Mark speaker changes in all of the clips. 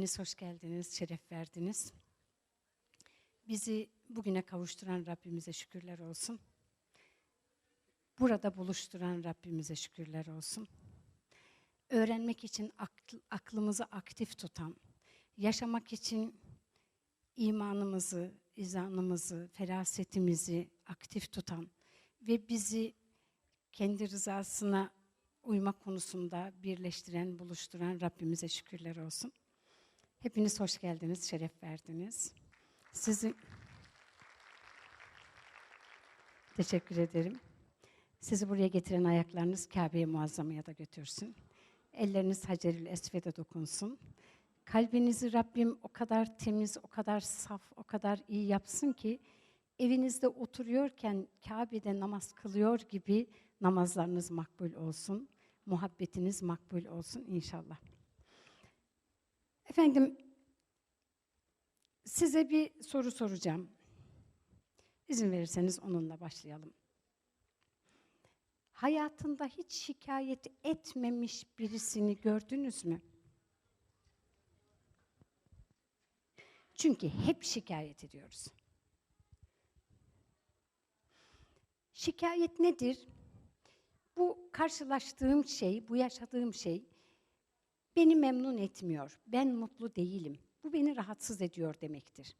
Speaker 1: Hepiniz hoş geldiniz, şeref verdiniz. Bizi bugüne kavuşturan Rabbimize şükürler olsun. Burada buluşturan Rabbimize şükürler olsun. Öğrenmek için akl, aklımızı aktif tutan, yaşamak için imanımızı, izanımızı, ferasetimizi aktif tutan ve bizi kendi rızasına uyma konusunda birleştiren, buluşturan Rabbimize şükürler olsun. Hepiniz hoş geldiniz, şeref verdiniz. Sizi teşekkür ederim. Sizi buraya getiren ayaklarınız Kabe'ye muazzamaya da götürsün. Elleriniz Hacerül Esved'e dokunsun. Kalbinizi Rabbim o kadar temiz, o kadar saf, o kadar iyi yapsın ki evinizde oturuyorken Kabe'de namaz kılıyor gibi namazlarınız makbul olsun. Muhabbetiniz makbul olsun inşallah. Efendim, size bir soru soracağım. İzin verirseniz onunla başlayalım. Hayatında hiç şikayet etmemiş birisini gördünüz mü? Çünkü hep şikayet ediyoruz. Şikayet nedir? Bu karşılaştığım şey, bu yaşadığım şey beni memnun etmiyor. Ben mutlu değilim. Bu beni rahatsız ediyor demektir.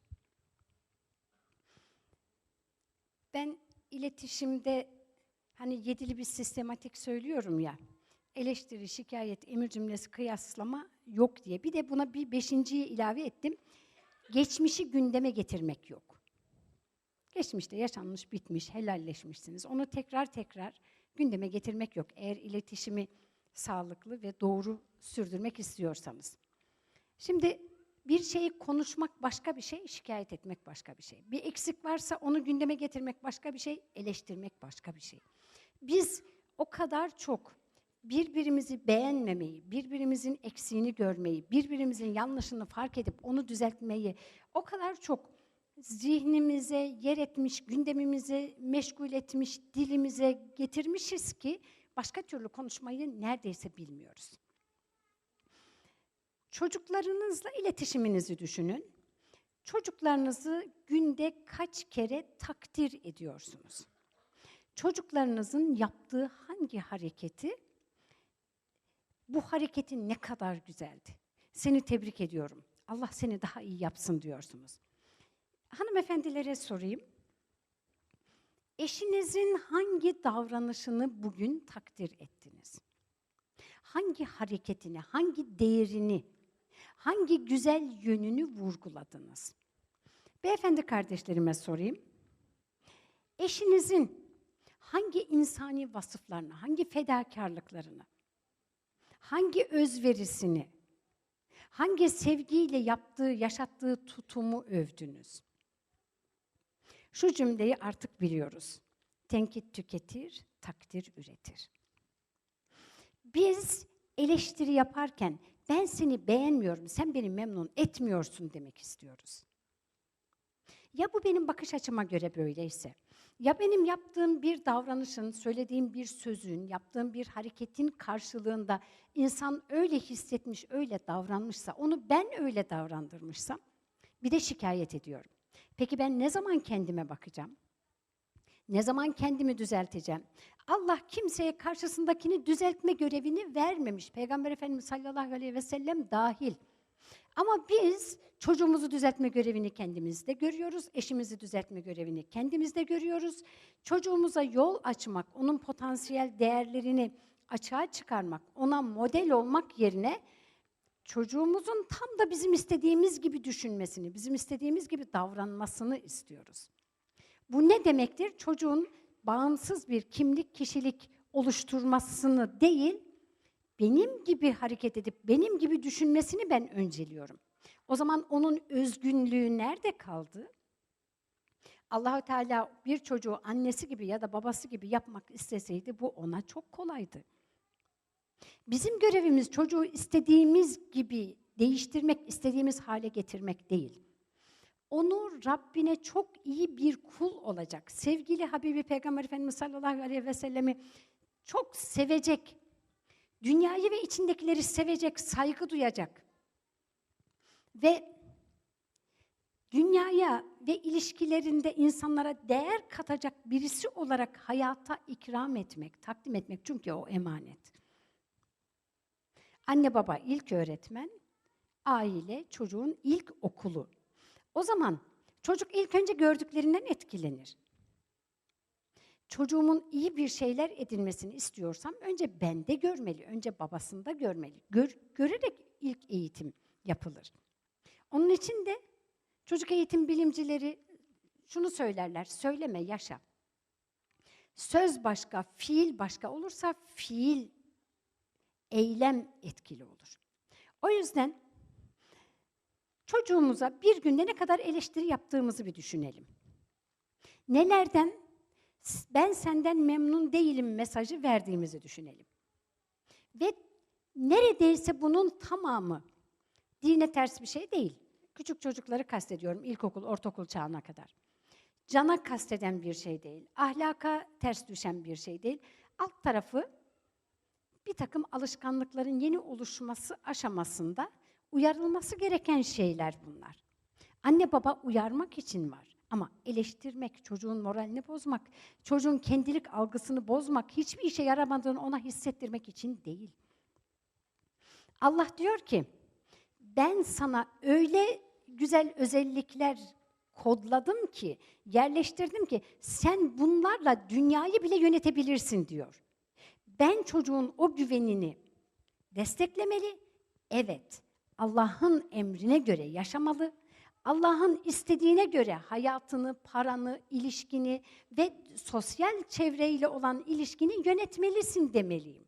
Speaker 1: Ben iletişimde hani yedili bir sistematik söylüyorum ya. Eleştiri, şikayet, emir cümlesi, kıyaslama yok diye. Bir de buna bir beşinciyi ilave ettim. Geçmişi gündeme getirmek yok. Geçmişte yaşanmış, bitmiş, helalleşmişsiniz. Onu tekrar tekrar gündeme getirmek yok. Eğer iletişimi sağlıklı ve doğru sürdürmek istiyorsanız. Şimdi bir şeyi konuşmak başka bir şey, şikayet etmek başka bir şey. Bir eksik varsa onu gündeme getirmek başka bir şey, eleştirmek başka bir şey. Biz o kadar çok birbirimizi beğenmemeyi, birbirimizin eksiğini görmeyi, birbirimizin yanlışını fark edip onu düzeltmeyi o kadar çok zihnimize yer etmiş, gündemimize meşgul etmiş, dilimize getirmişiz ki başka türlü konuşmayı neredeyse bilmiyoruz. Çocuklarınızla iletişiminizi düşünün. Çocuklarınızı günde kaç kere takdir ediyorsunuz? Çocuklarınızın yaptığı hangi hareketi bu hareketin ne kadar güzeldi. Seni tebrik ediyorum. Allah seni daha iyi yapsın diyorsunuz. Hanımefendilere sorayım. Eşinizin hangi davranışını bugün takdir ettiniz? Hangi hareketini, hangi değerini, hangi güzel yönünü vurguladınız? Beyefendi kardeşlerime sorayım. Eşinizin hangi insani vasıflarını, hangi fedakarlıklarını, hangi özverisini, hangi sevgiyle yaptığı, yaşattığı tutumu övdünüz? Şu cümleyi artık biliyoruz. Tenkit tüketir, takdir üretir. Biz eleştiri yaparken ben seni beğenmiyorum, sen beni memnun etmiyorsun demek istiyoruz. Ya bu benim bakış açıma göre böyleyse, ya benim yaptığım bir davranışın, söylediğim bir sözün, yaptığım bir hareketin karşılığında insan öyle hissetmiş, öyle davranmışsa, onu ben öyle davrandırmışsam, bir de şikayet ediyorum. Peki ben ne zaman kendime bakacağım? Ne zaman kendimi düzelteceğim? Allah kimseye karşısındakini düzeltme görevini vermemiş. Peygamber Efendimiz sallallahu aleyhi ve sellem dahil. Ama biz çocuğumuzu düzeltme görevini kendimizde görüyoruz, eşimizi düzeltme görevini kendimizde görüyoruz. Çocuğumuza yol açmak, onun potansiyel değerlerini açığa çıkarmak, ona model olmak yerine çocuğumuzun tam da bizim istediğimiz gibi düşünmesini, bizim istediğimiz gibi davranmasını istiyoruz. Bu ne demektir? Çocuğun bağımsız bir kimlik, kişilik oluşturmasını değil, benim gibi hareket edip benim gibi düşünmesini ben önceliyorum. O zaman onun özgünlüğü nerede kaldı? Allahu Teala bir çocuğu annesi gibi ya da babası gibi yapmak isteseydi bu ona çok kolaydı. Bizim görevimiz çocuğu istediğimiz gibi değiştirmek, istediğimiz hale getirmek değil. Onu Rabbine çok iyi bir kul olacak. Sevgili Habibi Peygamber Efendimiz sallallahu aleyhi ve sellemi çok sevecek. Dünyayı ve içindekileri sevecek, saygı duyacak. Ve dünyaya ve ilişkilerinde insanlara değer katacak birisi olarak hayata ikram etmek, takdim etmek çünkü o emanet. Anne baba ilk öğretmen, aile çocuğun ilk okulu. O zaman çocuk ilk önce gördüklerinden etkilenir. Çocuğumun iyi bir şeyler edinmesini istiyorsam önce bende görmeli, önce babasında görmeli. Gör, görerek ilk eğitim yapılır. Onun için de çocuk eğitim bilimcileri şunu söylerler, söyleme, yaşa. Söz başka, fiil başka olursa fiil, eylem etkili olur. O yüzden çocuğumuza bir günde ne kadar eleştiri yaptığımızı bir düşünelim. Nelerden ben senden memnun değilim mesajı verdiğimizi düşünelim. Ve neredeyse bunun tamamı dine ters bir şey değil. Küçük çocukları kastediyorum ilkokul, ortaokul çağına kadar. Cana kasteden bir şey değil, ahlaka ters düşen bir şey değil. Alt tarafı bir takım alışkanlıkların yeni oluşması aşamasında uyarılması gereken şeyler bunlar. Anne baba uyarmak için var. Ama eleştirmek, çocuğun moralini bozmak, çocuğun kendilik algısını bozmak, hiçbir işe yaramadığını ona hissettirmek için değil. Allah diyor ki, ben sana öyle güzel özellikler kodladım ki, yerleştirdim ki sen bunlarla dünyayı bile yönetebilirsin diyor. Ben çocuğun o güvenini desteklemeli. Evet, Allah'ın emrine göre yaşamalı. Allah'ın istediğine göre hayatını, paranı, ilişkini ve sosyal çevreyle olan ilişkini yönetmelisin demeliyim.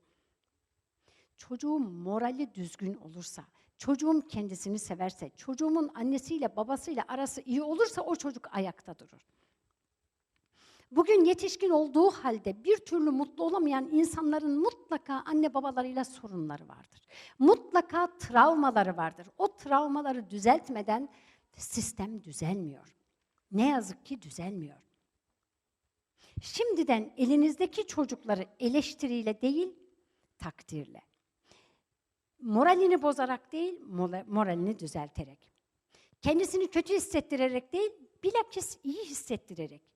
Speaker 1: Çocuğum morali düzgün olursa, çocuğum kendisini severse, çocuğumun annesiyle babasıyla arası iyi olursa o çocuk ayakta durur. Bugün yetişkin olduğu halde bir türlü mutlu olamayan insanların mutlaka anne babalarıyla sorunları vardır. Mutlaka travmaları vardır. O travmaları düzeltmeden sistem düzelmiyor. Ne yazık ki düzelmiyor. Şimdiden elinizdeki çocukları eleştiriyle değil, takdirle. Moralini bozarak değil, moralini düzelterek. Kendisini kötü hissettirerek değil, bilakis iyi hissettirerek.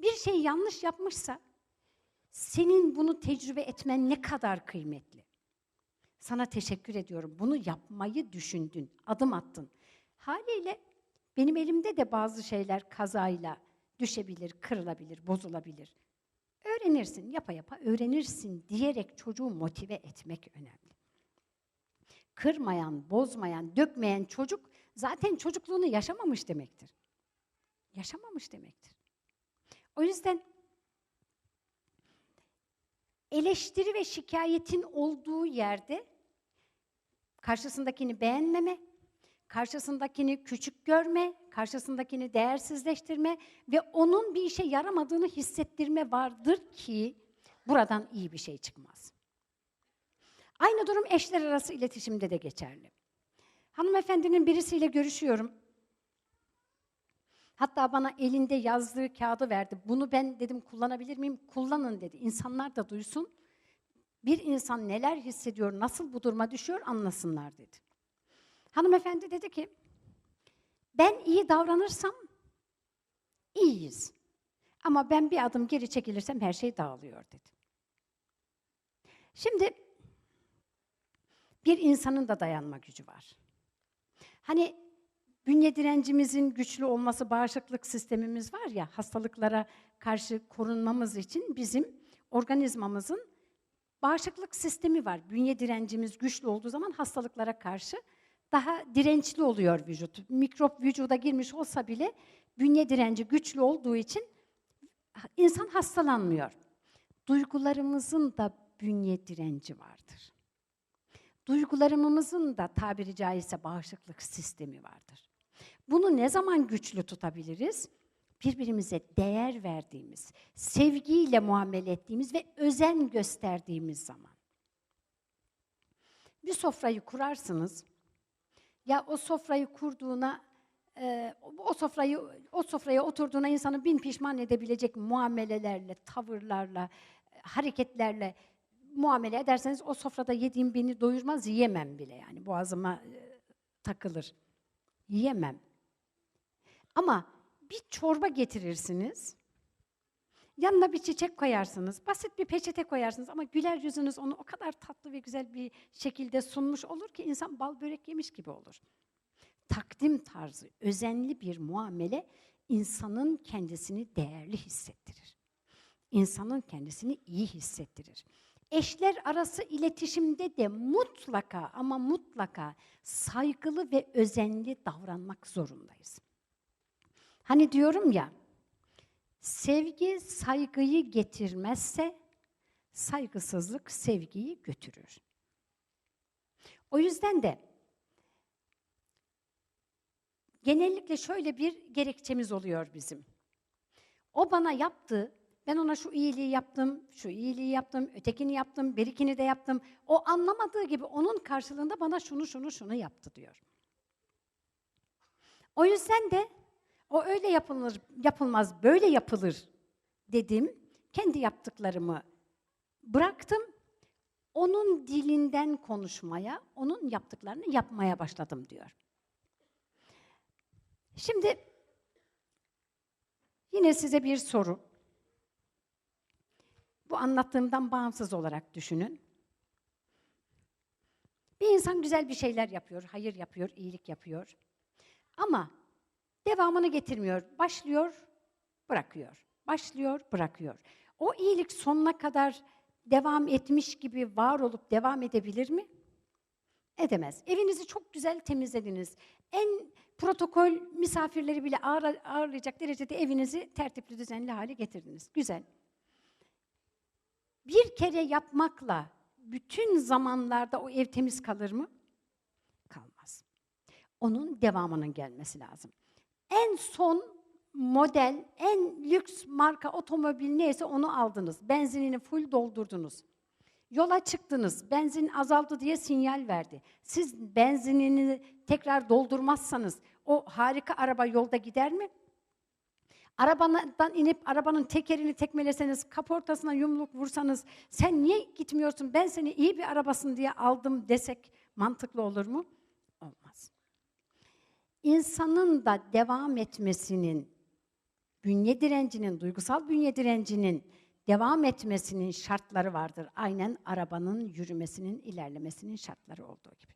Speaker 1: Bir şey yanlış yapmışsa, senin bunu tecrübe etmen ne kadar kıymetli. Sana teşekkür ediyorum. Bunu yapmayı düşündün, adım attın. Haliyle benim elimde de bazı şeyler kazayla düşebilir, kırılabilir, bozulabilir. Öğrenirsin, yapa yapa öğrenirsin diyerek çocuğu motive etmek önemli. Kırmayan, bozmayan, dökmeyen çocuk zaten çocukluğunu yaşamamış demektir. Yaşamamış demektir. O yüzden eleştiri ve şikayetin olduğu yerde karşısındakini beğenmeme, karşısındakini küçük görme, karşısındakini değersizleştirme ve onun bir işe yaramadığını hissettirme vardır ki buradan iyi bir şey çıkmaz. Aynı durum eşler arası iletişimde de geçerli. Hanımefendinin birisiyle görüşüyorum. Hatta bana elinde yazdığı kağıdı verdi. Bunu ben dedim kullanabilir miyim? Kullanın dedi. İnsanlar da duysun. Bir insan neler hissediyor, nasıl bu duruma düşüyor anlasınlar dedi. Hanımefendi dedi ki, ben iyi davranırsam iyiyiz. Ama ben bir adım geri çekilirsem her şey dağılıyor dedi. Şimdi bir insanın da dayanma gücü var. Hani bünye direncimizin güçlü olması, bağışıklık sistemimiz var ya, hastalıklara karşı korunmamız için bizim organizmamızın bağışıklık sistemi var. Bünye direncimiz güçlü olduğu zaman hastalıklara karşı daha dirençli oluyor vücut. Mikrop vücuda girmiş olsa bile bünye direnci güçlü olduğu için insan hastalanmıyor. Duygularımızın da bünye direnci vardır. Duygularımızın da tabiri caizse bağışıklık sistemi vardır. Bunu ne zaman güçlü tutabiliriz? Birbirimize değer verdiğimiz, sevgiyle muamele ettiğimiz ve özen gösterdiğimiz zaman. Bir sofrayı kurarsınız, ya o sofrayı kurduğuna, e, o sofrayı o sofraya oturduğuna insanı bin pişman edebilecek muamelelerle, tavırlarla, hareketlerle muamele ederseniz o sofrada yediğim beni doyurmaz, yiyemem bile yani boğazıma e, takılır. Yiyemem. Ama bir çorba getirirsiniz. Yanına bir çiçek koyarsınız, basit bir peçete koyarsınız ama güler yüzünüz onu o kadar tatlı ve güzel bir şekilde sunmuş olur ki insan bal börek yemiş gibi olur. Takdim tarzı, özenli bir muamele insanın kendisini değerli hissettirir. İnsanın kendisini iyi hissettirir. Eşler arası iletişimde de mutlaka ama mutlaka saygılı ve özenli davranmak zorundayız. Hani diyorum ya, sevgi saygıyı getirmezse saygısızlık sevgiyi götürür. O yüzden de genellikle şöyle bir gerekçemiz oluyor bizim. O bana yaptı, ben ona şu iyiliği yaptım, şu iyiliği yaptım, ötekini yaptım, berikini de yaptım. O anlamadığı gibi onun karşılığında bana şunu şunu şunu yaptı diyor. O yüzden de o öyle yapılır, yapılmaz, böyle yapılır dedim. Kendi yaptıklarımı bıraktım. Onun dilinden konuşmaya, onun yaptıklarını yapmaya başladım diyor. Şimdi yine size bir soru. Bu anlattığımdan bağımsız olarak düşünün. Bir insan güzel bir şeyler yapıyor, hayır yapıyor, iyilik yapıyor. Ama devamını getirmiyor. Başlıyor, bırakıyor. Başlıyor, bırakıyor. O iyilik sonuna kadar devam etmiş gibi var olup devam edebilir mi? Edemez. Evinizi çok güzel temizlediniz. En protokol misafirleri bile ağır, ağırlayacak derecede evinizi tertipli, düzenli hale getirdiniz. Güzel. Bir kere yapmakla bütün zamanlarda o ev temiz kalır mı? Kalmaz. Onun devamının gelmesi lazım. En son model, en lüks marka otomobil neyse onu aldınız. Benzinini full doldurdunuz. Yola çıktınız, benzin azaldı diye sinyal verdi. Siz benzinini tekrar doldurmazsanız o harika araba yolda gider mi? Arabadan inip arabanın tekerini tekmeleseniz, kaportasına yumruk vursanız, sen niye gitmiyorsun, ben seni iyi bir arabasın diye aldım desek mantıklı olur mu? Olmaz. İnsanın da devam etmesinin, bünye direncinin, duygusal bünye direncinin devam etmesinin şartları vardır. Aynen arabanın yürümesinin, ilerlemesinin şartları olduğu gibi.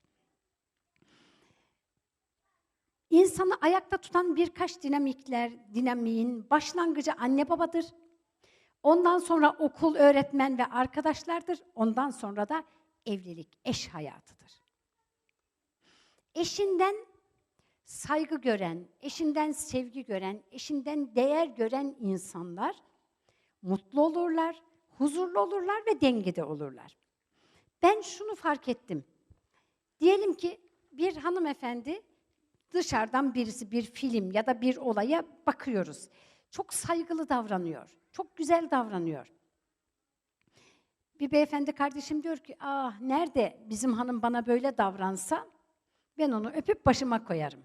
Speaker 1: İnsanı ayakta tutan birkaç dinamikler, dinamiğin başlangıcı anne babadır. Ondan sonra okul, öğretmen ve arkadaşlardır. Ondan sonra da evlilik, eş hayatıdır. Eşinden saygı gören, eşinden sevgi gören, eşinden değer gören insanlar mutlu olurlar, huzurlu olurlar ve dengede olurlar. Ben şunu fark ettim. Diyelim ki bir hanımefendi dışarıdan birisi bir film ya da bir olaya bakıyoruz. Çok saygılı davranıyor, çok güzel davranıyor. Bir beyefendi kardeşim diyor ki, ah nerede bizim hanım bana böyle davransa ben onu öpüp başıma koyarım.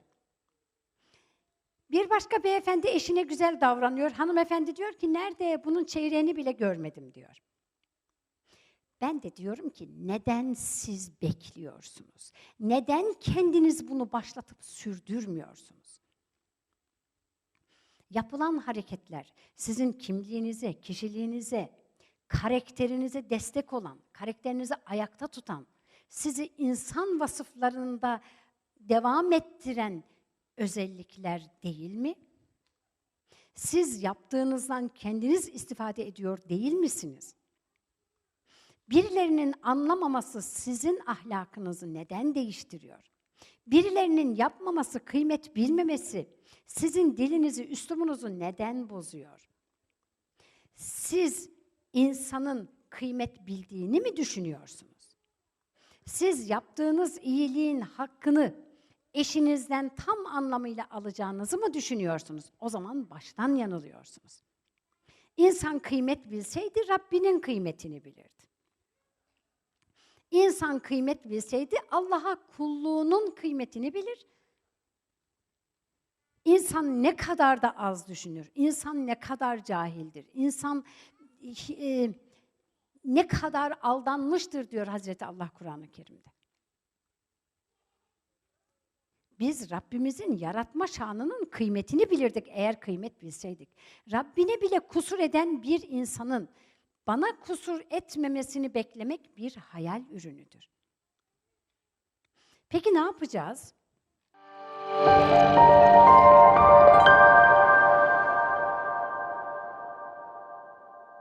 Speaker 1: Bir başka beyefendi eşine güzel davranıyor. Hanımefendi diyor ki nerede bunun çeyreğini bile görmedim diyor. Ben de diyorum ki neden siz bekliyorsunuz? Neden kendiniz bunu başlatıp sürdürmüyorsunuz? Yapılan hareketler sizin kimliğinize, kişiliğinize, karakterinize destek olan, karakterinizi ayakta tutan, sizi insan vasıflarında devam ettiren özellikler değil mi? Siz yaptığınızdan kendiniz istifade ediyor değil misiniz? Birilerinin anlamaması sizin ahlakınızı neden değiştiriyor? Birilerinin yapmaması, kıymet bilmemesi sizin dilinizi, üslubunuzu neden bozuyor? Siz insanın kıymet bildiğini mi düşünüyorsunuz? Siz yaptığınız iyiliğin hakkını eşinizden tam anlamıyla alacağınızı mı düşünüyorsunuz? O zaman baştan yanılıyorsunuz. İnsan kıymet bilseydi Rabbinin kıymetini bilirdi. İnsan kıymet bilseydi Allah'a kulluğunun kıymetini bilir. İnsan ne kadar da az düşünür, insan ne kadar cahildir, insan e, ne kadar aldanmıştır diyor Hazreti Allah Kur'an-ı Kerim'de. Biz Rabbimizin yaratma şanının kıymetini bilirdik eğer kıymet bilseydik. Rabbine bile kusur eden bir insanın bana kusur etmemesini beklemek bir hayal ürünüdür. Peki ne yapacağız?